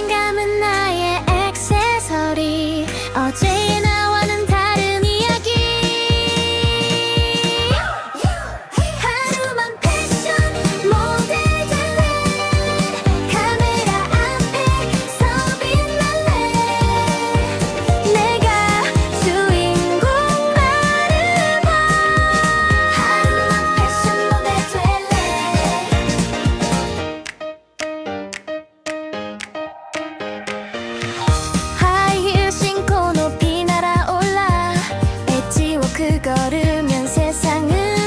자신감은 나 보면 세상은